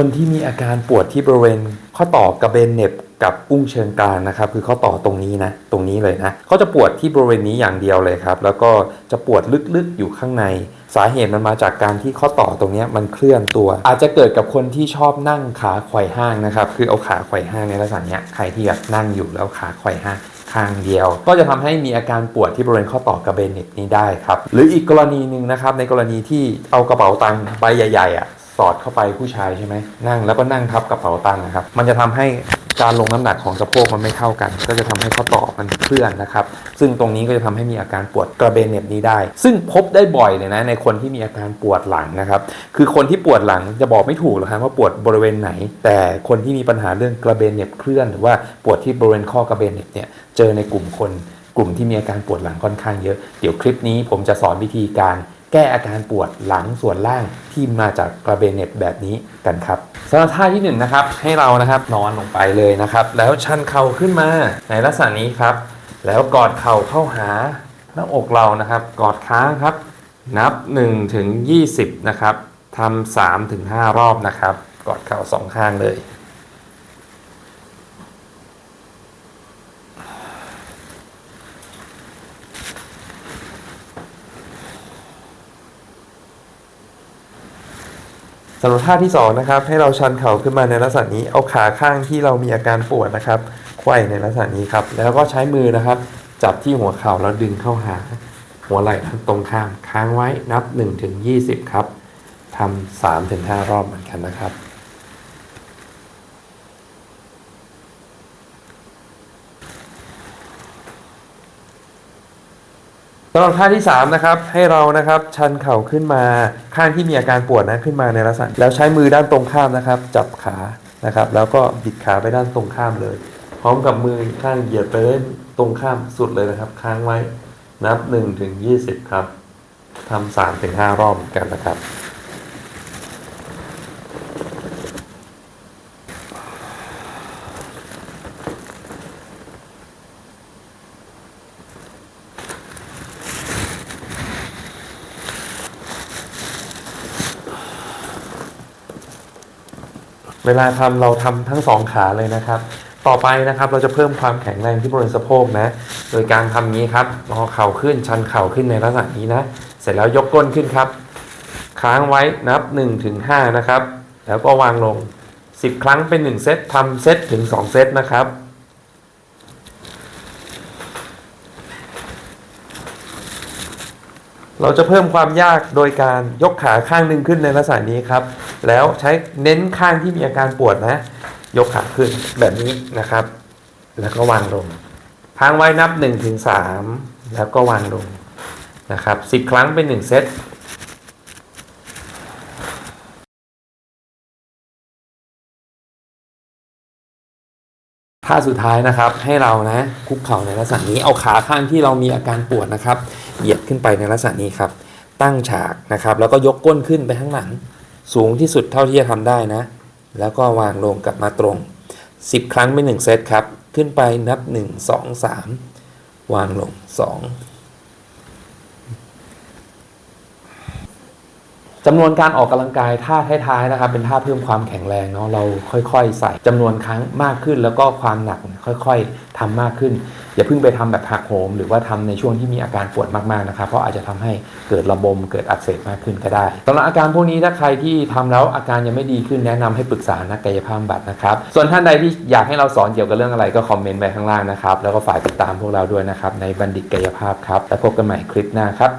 คนที่มีอาการปวดที่บริเวณ ข้อต่อกระเบนเน็บกับอุ้งเชิงกรานนะครับคือข้อต่อตรงนี้นะตรงนี้เลยนะเขาจะปวดที่บริเวณนี้อย่างเดียวเลยครับ แล้วก็จะปวดลึกๆอยู่ข้างใน สาเหตุมันมาจากการที่ข้อต่อตรงนี้มันเคลื่อนตัว อาจจะเกิดกับคนที่ชอบนั่งขาไขว่ห้างนะครับคือเอาขาไขว่ห้างในลักษณะเนี้ยใครที่แบบนั่งอยู่แล้วขาไขว่ห้างข้างเดียว ก็จะทำให้มีอาการปวดที่บริเวณข้อต่อกระเบนเน็บนี้ได้ครับหรืออีกกรณีหนึ่งนะครับในกรณีที่เอากระเป๋าตังค์ใบใหญ่ๆอะ สอดเข้าไปผู้ชายใช่ไหมนั่งแล้วก็นั่งทับกระเป๋าตังค์นะครับ มันจะทำให้การลงน้ำหนักของสะโพกมันไม่เท่ากัน ก็จะทำให้ข้อต่อมันเคลื่อนนะครับ ซึ่งตรงนี้ก็จะทำให้มีอาการปวดกระเบนเน็บนี้ได้ ซึ่งพบได้บ่อยเลยนะในคนที่มีอาการปวดหลังนะครับ คือคนที่ปวดหลังจะบอกไม่ถูกหรอกครับว่าปวดบริเวณไหน แต่คนที่มีปัญหาเรื่องกระเบนเน็บเคลื่อน หรือว่าปวดที่บริเวณข้อกระเบนเน็บเนี่ยเจอในกลุ่มคน กลุ่มที่มีอาการปวดหลังค่อนข้างเยอะ เดี๋ยวคลิปนี้ผมจะสอนวิธีการ แก้อาการปวดหลังส่วนล่างที่มาจากกระเบนเน็บแบบนี้กันครับสำหรับท่าที่หนึ่งนะครับให้เรานะครับนอนลงไปเลยนะครับ แล้วชันเข่าขึ้นมาในลักษณะนี้ครับ แล้วกอดเข่าเข้าหาหน้าอกเรานะครับ กอดค้างครับ นับ1ถึง20 นะครับทำ3ถึง5รอบนะครับ กอดเข่าสองข้างเลย สำหรับท่าที่สองนะครับให้เราชันเข่าขึ้นมาในลักษณะนี้เอาขาข้างที่เรามีอาการปวดนะครับไขว้ในลักษณะนี้ครับแล้วก็ใช้มือนะครับ จับที่หัวเข่าแล้วดึงเข้าหา หัวไหล่ทั้งตรงข้ามค้างไว้นับ1ถึง20 ครับทำ3ถึง5รอบเหมือนกันนะครับำหรับท่าที่3นะครับให้เรานะครับชันเข่าขึ้นมาข้างที่มีอาการปวดนะขึ้นมาในลักษณะแล้วใช้มือด้านตรงข้ามนะครับ จับขานะครับ แล้วก็บิดขาไปด้านตรงข้ามเลย พร้อมกับมืออีกข้างเหยียดไปด้านตรงข้ามสุดเลยนะครับ ค้างไว้นับ1ถึง20 ครับทำ3ถึง5รอบกันนะครับ เวลาทำเราทำทั้งสองขาเลยนะครับ ต่อไปนะครับเราจะเพิ่มความแข็งแรงที่บริเวณสะโพกนะ โดยการทำนี้ครับงอเข่าขึ้นชันเข่าขึ้นในลักษณะนี้นะ เสร็จแล้วยกก้นขึ้นครับ ค้างไว้นับ1ถึง5นะครับ แล้วก็วางลง 10 ครั้งเป็น 1 เซตทำเซตถึง 2 เซตนะครับเราจะเพิ่มความยากโดยการยกขาข้างหนึ่งขึ้นในลักษณะนี้ครับ แล้วใช้เน้นข้างที่มีอาการปวดนะ ยกขาขึ้นแบบนี้นะครับ แล้วก็วางลงค้างไว้นับ1ถึง3แล้วก็วางลงนะครับ10 ครั้งเป็น 1 เซตท่าสุดท้ายนะครับให้เรานะคุกเข่าในลักษณะนี้เอาขาข้างที่เรามีอาการปวดนะครับ เหยียดขึ้นไปในลักษณะนี้ครับ ตั้งฉากนะครับ แล้วก็ยกก้นขึ้นไปข้างหลัง สูงที่สุดเท่าที่จะทำได้นะ แล้วก็วางลงกลับมาตรง 10 ครั้งเป็น1เซตครับ ขึ้นไปนับ 1 2 3 วางลง 2 จำนวนการออกกำลังกายท่าท้ายๆนะครับเป็นท่าเพิ่มความแข็งแรงเนาะเราค่อยๆ ใส่จำนวนครั้งมากขึ้น แล้วก็ความหนักค่อยๆทำมากขึ้น อย่าเพิ่งไปทำแบบหักโหมหรือว่าทำในช่วงที่มีอาการปวดมากๆนะครับเพราะอาจจะทำให้เกิดระบมเกิดอักเสบมากขึ้นก็ได้สำหรับอาการพวกนี้ถ้าใครที่ทำแล้วอาการยังไม่ดีขึ้นแนะนำให้ปรึกษานักกายภาพบำบัดนะครับส่วนท่านใดที่อยากให้เราสอนเกี่ยวกับเรื่องอะไรก็คอมเมนต์ไปข้างล่างนะครับแล้วก็ฝากติดตามพวกเราด้วยนะครับในบัณฑิตกายภาพครับแล้วพบกันใหม่คลิปหน้าครับ